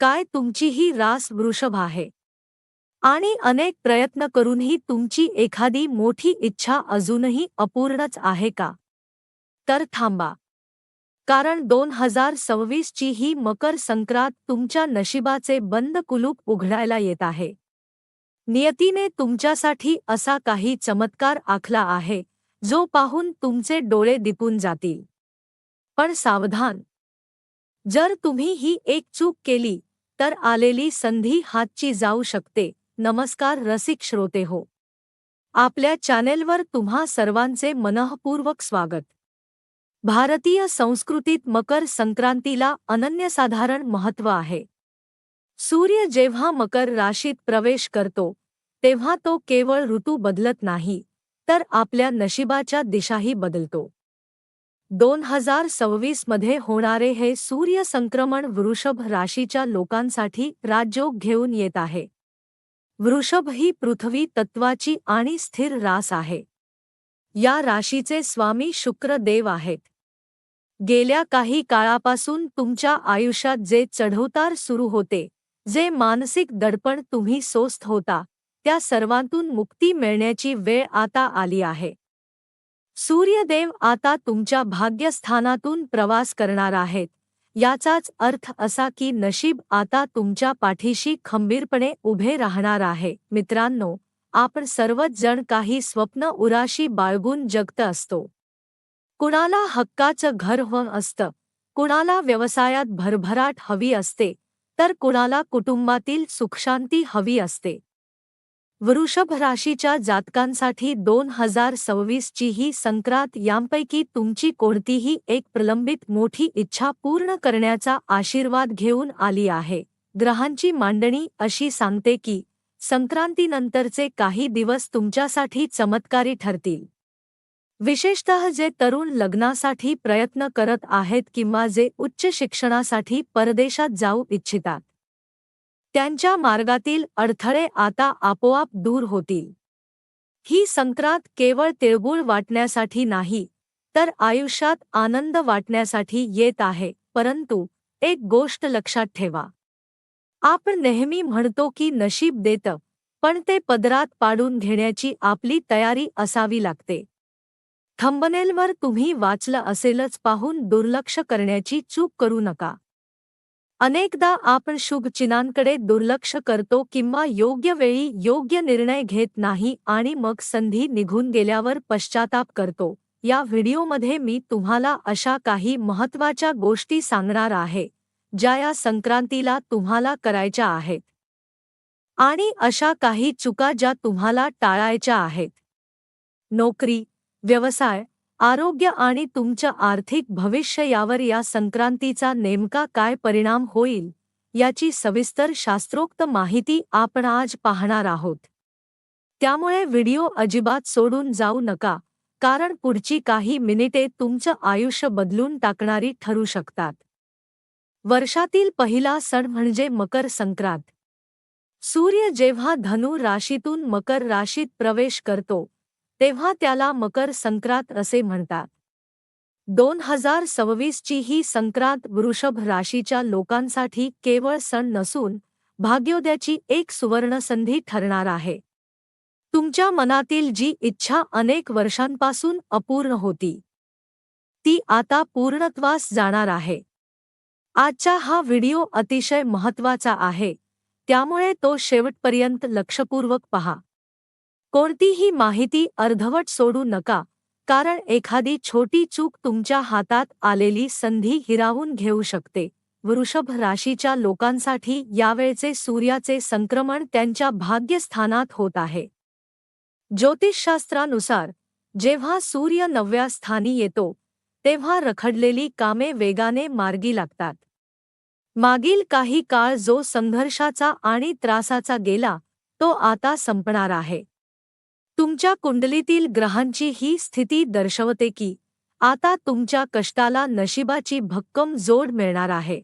काय तुमची ही रास वृषभ आहे. आणि अनेक प्रयत्न करूनही तुमची एखादी मोठी इच्छा अजूनही अपूर्णच आहे का? तर थांबा. कारण दोन हजार सव्वीसची ही मकर संक्रांत तुमच्या नशिबाचे बंद कुलूप उघडायला येत आहे. नियतीने तुमच्यासाठी असा काही चमत्कार आखला आहे जो पाहून तुमचे डोळे दिपून जातील. पण सावधान. जर तुम्ही ही एक चूक केली तर आलेली संधी हातची जाऊ शकते. नमस्कार रसिक श्रोते हो. आपल्या चॅनेलवर तुम्हा सर्वांचे मनःपूर्वक स्वागत. भारतीय संस्कृतीत मकर संक्रांतीला अनन्यसाधारण महत्त्व आहे. सूर्य जेव्हा मकर राशीत प्रवेश करतो तेव्हा तो केवळ ऋतू बदलत नाही तर आपल्या नशिबाच्या दिशाही बदलतो. दोन हजार सव्वीसमध्ये होणारे हे सूर्य संक्रमण वृषभ राशीच्या लोकांसाठी राजयोग घेऊन येत आहे. वृषभ ही पृथ्वी तत्वाची आणि स्थिर रास आहे. या राशीचे स्वामी शुक्रदेव आहेत. गेल्या काही काळापासून तुमच्या आयुष्यात जे चढउतार सुरू होते जे मानसिक दडपण तुम्ही सोस्त होता त्या सर्वांतून मुक्ती मिळण्याची वेळ आता आली आहे. सूर्यदेव आता तुमच्या भाग्यस्थानातून प्रवास करणार आहेत. याचाच अर्थ असा की नशीब आता तुमच्या पाठीशी खंबीरपणे उभे राहणार आहे. मित्रांनो आपण सर्वच जण काही स्वप्न उराशी बाळगून जगत असतो. कुणाला हक्काचं घर हवं असतं कुणाला व्यवसायात भरभराट हवी असते तर कुणाला कुटुंबातील सुखशांती हवी असते. वृषभ राशीच्या जातकांसाठी दोन हजार सव्वीसची ही संक्रांत यांपैकी तुमची कोणतीही एक प्रलंबित मोठी इच्छा पूर्ण करण्याचा आशीर्वाद घेऊन आली आहे. ग्रहांची मांडणी अशी सांगते की संक्रांतीनंतरचे काही दिवस तुमच्यासाठी चमत्कारी ठरतील. विशेषतः जे तरुण लग्नासाठी प्रयत्न करत आहेत किंवा जे उच्च शिक्षणासाठी परदेशात जाऊ इच्छितात. त्यांच्या मार्गातील अडथळे आता आपोआप दूर होतील. ही संक्रांत केवळ तिळगुळ वाटण्यासाठी नाही तर आयुष्यात आनंद वाटण्यासाठी येत आहे परंतु एक गोष्ट लक्षात ठेवा. आपण नेहमी म्हणतो की नशीब देतं पण ते पदरात पाडून घेण्याची आपली तयारी असावी लागते. थंबनेलवर तुम्ही वाचलं असेलच पाहून दुर्लक्ष करण्याची चूक करू नका. अनेकदा आपण शुभ चिन्हांकडे दुर्लक्ष करतो किंवा योग्य वेळी योग्य निर्णय घेत नाही आणि मग संधी निघून गेल्यावर पश्चाताप करतो. या व्हिडिओमध्ये मी तुम्हाला अशा काही महत्त्वाच्या गोष्टी सांगणार आहे ज्या या संक्रांतीला तुम्हाला करायच्या आहेत. आणि अशा काही चुका ज्या तुम्हाला टाळायच्या आहेत. नोकरी व्यवसाय आरोग्य आणि तुमचं आर्थिक भविष्य यावर या संक्रांतीचा नेमका काय परिणाम होईल याची सविस्तर शास्त्रोक्त माहिती आपण आज पाहणार आहोत. त्यामुळे व्हिडिओ अजिबात सोडून जाऊ नका कारण पुढची काही मिनिटे तुमचं आयुष्य बदलून टाकणारी ठरू शकतात. वर्षातील पहिला सण म्हणजे मकर संक्रांत. सूर्य जेव्हा धनु राशीतून मकर राशीत प्रवेश करतो तेव्हा त्याला मकर संक्रांत असे म्हणतात. दोन हजार सव्वीसची ही संक्रांत वृषभ राशीच्या लोकांसाठी केवळ सण नसून भाग्योदयाची एक सुवर्णसंधी ठरणार आहे. तुमच्या मनातील जी इच्छा अनेक वर्षांपासून अपूर्ण होती. ती आता पूर्णत्वास जाणार आहे. आजचा हा व्हिडिओ अतिशय महत्त्वाचा आहे. त्यामुळे तो शेवटपर्यंत लक्षपूर्वक पहा. कोणतीही माहिती अर्धवट सोडू नका कारण एखादी छोटी चूक तुमच्या हातात आलेली संधी हिरावून घेऊ शकते. वृषभ राशीच्या लोकांसाठी यावेळचे सूर्याचे संक्रमण त्यांच्या भाग्यस्थानात होत आहे. ज्योतिषशास्त्रानुसार जेव्हा सूर्य नवव्या स्थानी येतो तेव्हा रखडलेली कामे वेगाने मार्गी लागतात. मागील काही काळ जो संघर्षाचा आणि त्रासाचा गेला तो आता संपणार आहे. तुमच्या कुंडलीतील ग्रहांची ही स्थिती दर्शवते की आता तुमच्या कष्टाला नशिबाची भक्कम जोड मिळणार आहे.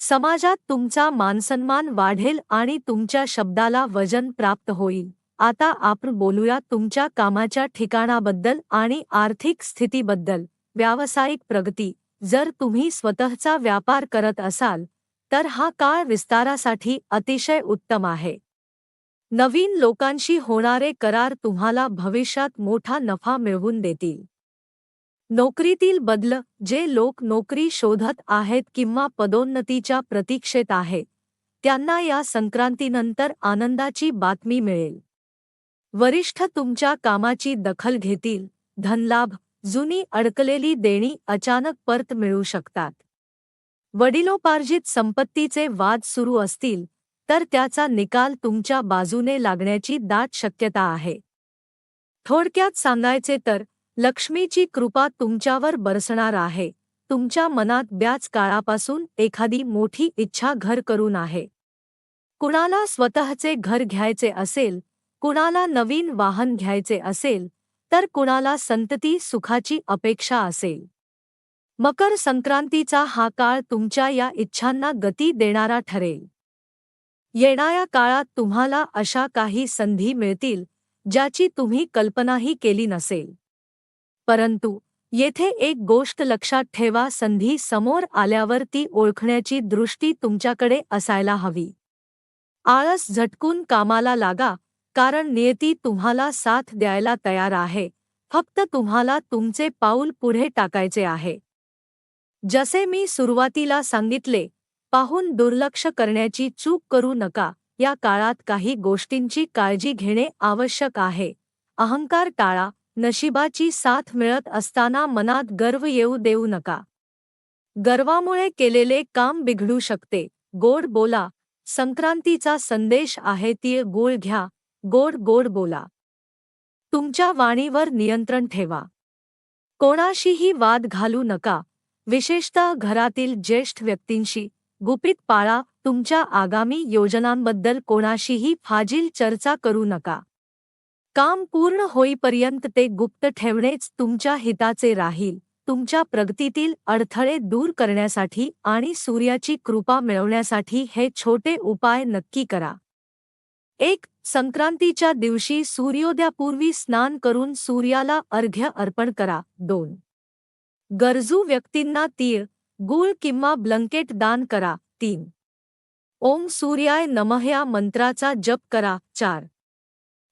समाजात तुमचा मानसन्मान वाढेल आणि तुमच्या शब्दाला वजन प्राप्त होईल. आता आपण बोलूया तुमच्या कामाच्या ठिकाणाबद्दल आणि आर्थिक स्थितीबद्दल. व्यावसायिक प्रगती. जर तुम्ही स्वतःचा व्यापार करत असाल तर हा काळ विस्तारासाठी अतिशय उत्तम आहे. नवीन लोकांशी होणारे करार तुम्हाला भविष्यात मोठा नफा मिळवून देतील. नोकरीतील बदल जे लोक नोकरी शोधत आहेत किंवा पदोन्नतीच्या प्रतीक्षेत आहेत त्यांना या संक्रांतीनंतर आनंदाची बातमी मिळेल. वरिष्ठ तुमच्या कामाची दखल घेतील धनलाभ जुनी अडकलेली देणी अचानक परत मिळू शकतात. वडिलोपार्जित संपत्तीचे वाद सुरू असतील तर त्याचा निकाल तुमच्या बाजूने लागण्याची दाट शक्यता आहे. थोडक्यात सांगायचे तर लक्ष्मीची कृपा तुमच्यावर बरसणार आहे. तुमच्या मनात ब्याच काळापासून एखादी मोठी इच्छा घर करून आहे. कुणाला स्वतःचे घर घ्यायचे असेल कुणाला नवीन वाहन घ्यायचे असेल तर कुणाला संतती सुखाची अपेक्षा असेल. मकर संक्रांतीचा हा काळ तुमच्या या इच्छांना गती देणारा ठरेल. येणाऱ्या काळात तुम्हाला अशा काही संधी मिळतील ज्याची तुम्ही कल्पनाही केली नसेल. परंतु येथे एक गोष्ट लक्षात ठेवा संधी समोर आल्यावर ती ओळखण्याची दृष्टी तुमच्याकडे असायला हवी. आळस झटकून कामाला लागा कारण नियती तुम्हाला साथ द्यायला तयार आहे फक्त तुम्हाला तुमचे पाऊल पुढे टाकायचे आहे. जसे मी सुरुवातीला सांगितले पाहून दुर्लक्ष करण्याची चूक करू नका. या काळात काही गोष्टींची काळजी घेणे आवश्यक आहे. अहंकार टाळा. नशिबाची साथ मिळत असताना मनात गर्व येऊ देऊ नका. गर्वामुळे केलेले काम बिघडू शकते. गोड बोला. संक्रांतीचा संदेश आहे ती गोळ घ्या. गोड गोड बोला. तुमच्या वाणीवर नियंत्रण ठेवा. कोणाशीही वाद घालू नका. विशेषतः घरातील ज्येष्ठ व्यक्तींशी. गुपित पाळा तुमच्या आगामी योजनांबद्दल कोणाशीही फाजील चर्चा करू नका. काम पूर्ण होईपर्यंत ते गुप्त ठेवणेच तुमच्या हिताचे राहील. तुमच्या प्रगतीतील अडथळे दूर करण्यासाठी आणि सूर्याची कृपा मिळवण्यासाठी हे छोटे उपाय नक्की करा. एक संक्रांतीच्या दिवशी सूर्योदयापूर्वी स्नान करून सूर्याला अर्घ्य अर्पण करा. दोन गरजू व्यक्तींना तीळ गुळ किंवा ब्लंकेट दान करा. तीन. ओम सूर्याय नमह्या मंत्राचा जप करा. चार.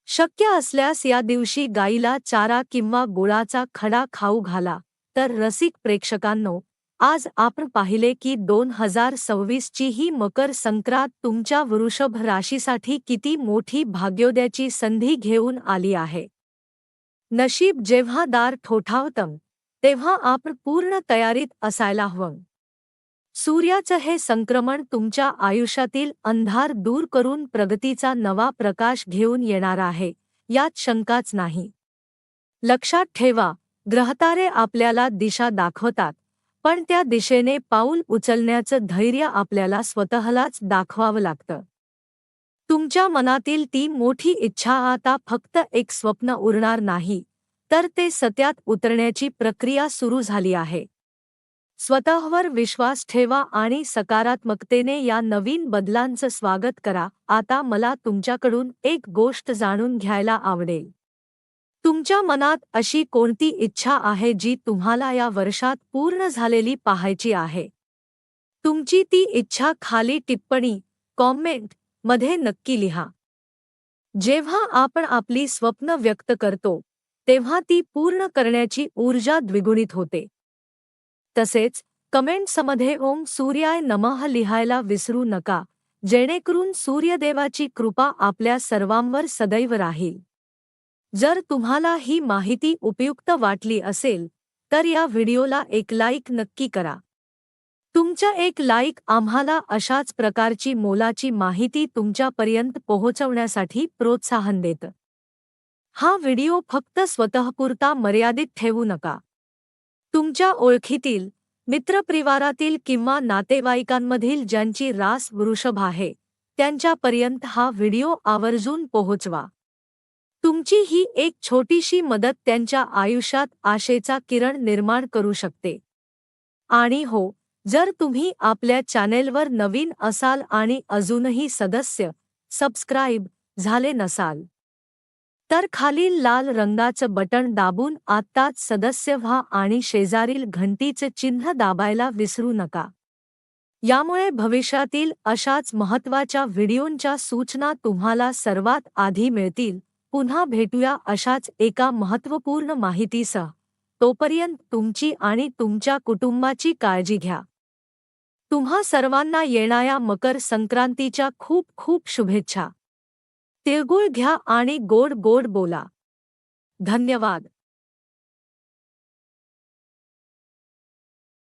शक्य असल्यास या दिवशी गाईला चारा किंवा गुळाचा खडा खाऊ घाला. तर रसिक प्रेक्षकांनो आज आपण पाहिले की दोन हजार सव्वीसची ही मकर संक्रांत तुमच्या वृषभ राशीसाठी किती मोठी भाग्योदयाची संधी घेऊन आली आहे. नशीब जेव्हा दार ठोठावतं तेव्हा आपण पूर्ण तयारीत असायला हवं. सूर्याचं हे संक्रमण तुमच्या आयुष्यातील अंधार दूर करून प्रगतीचा नवा प्रकाश घेऊन येणार आहे यात शंकाच नाही. लक्षात ठेवा ग्रहतारे आपल्याला दिशा दाखवतात पण त्या दिशेने पाऊल उचलण्याचं धैर्य आपल्याला स्वतःलाच दाखवावं लागतं. तुमच्या मनातील ती मोठी इच्छा आता फक्त एक स्वप्न उरणार नाही तर ते सत्यात उतरण्याची प्रक्रिया सुरू झाली आहे. स्वतःवर विश्वास ठेवा आणि सकारात्मकतेने या नवीन बदलांचं स्वागत करा. आता मला तुमच्याकडून एक गोष्ट जाणून घ्यायला आवडेल. तुमच्या मनात अशी कोणती इच्छा आहे जी तुम्हाला या वर्षात पूर्ण झालेली पाहायची आहे? तुमची ती इच्छा खाली टिप्पणी कॉमेंटमध्ये नक्की लिहा. जेव्हा आपण आपली स्वप्न व्यक्त करतो तेव्हा ती पूर्ण करण्याची ऊर्जा द्विगुणित होते. तसेच कमेंट्समध्ये ओम सूर्याय नमः लिहायला विसरू नका जेणेकरून सूर्यदेवाची कृपा आपल्या सर्वांवर सदैव राहील. जर तुम्हाला ही माहिती उपयुक्त वाटली असेल तर या व्हिडिओला एक लाईक नक्की करा. तुमच्या एक लाईक आम्हाला अशाच प्रकारची मोलाची माहिती तुमच्यापर्यंत पोहोचवण्यासाठी प्रोत्साहन देतं. हा व्हिडिओ फक्त स्वतःपुरता मर्यादित ठेवू नका. तुमच्या ओळखीतील मित्रपरिवारातील किंवा नातेवाईकांमधील ज्यांची रास वृषभ आहे त्यांच्यापर्यंत हा व्हिडिओ आवर्जून पोहोचवा. तुमची ही एक छोटीशी मदत त्यांच्या आयुष्यात आशेचा किरण निर्माण करू शकते. आणि हो जर तुम्ही आपल्या चॅनेलवर नवीन असाल आणि अजूनही सदस्य सबस्क्राईब झाले नसाल तर खालील लाल रंगाचं बटण दाबून आत्ताच सदस्य व्हा आणि शेजारील घंटीचे चिन्ह दाबायला विसरू नका. यामुळे भविष्यातील अशाच महत्त्वाच्या व्हिडिओंच्या सूचना तुम्हाला सर्वात आधी मिळतील. पुन्हा भेटूया अशाच एका महत्त्वपूर्ण माहितीसह. तोपर्यंत तुमची आणि तुमच्या कुटुंबाची काळजी घ्या. तुम्हा सर्वांना येणाऱ्या मकर संक्रांतीच्या खूप खूप शुभेच्छा. तिळगुळ घ्या आणि गोड गोड बोला. धन्यवाद.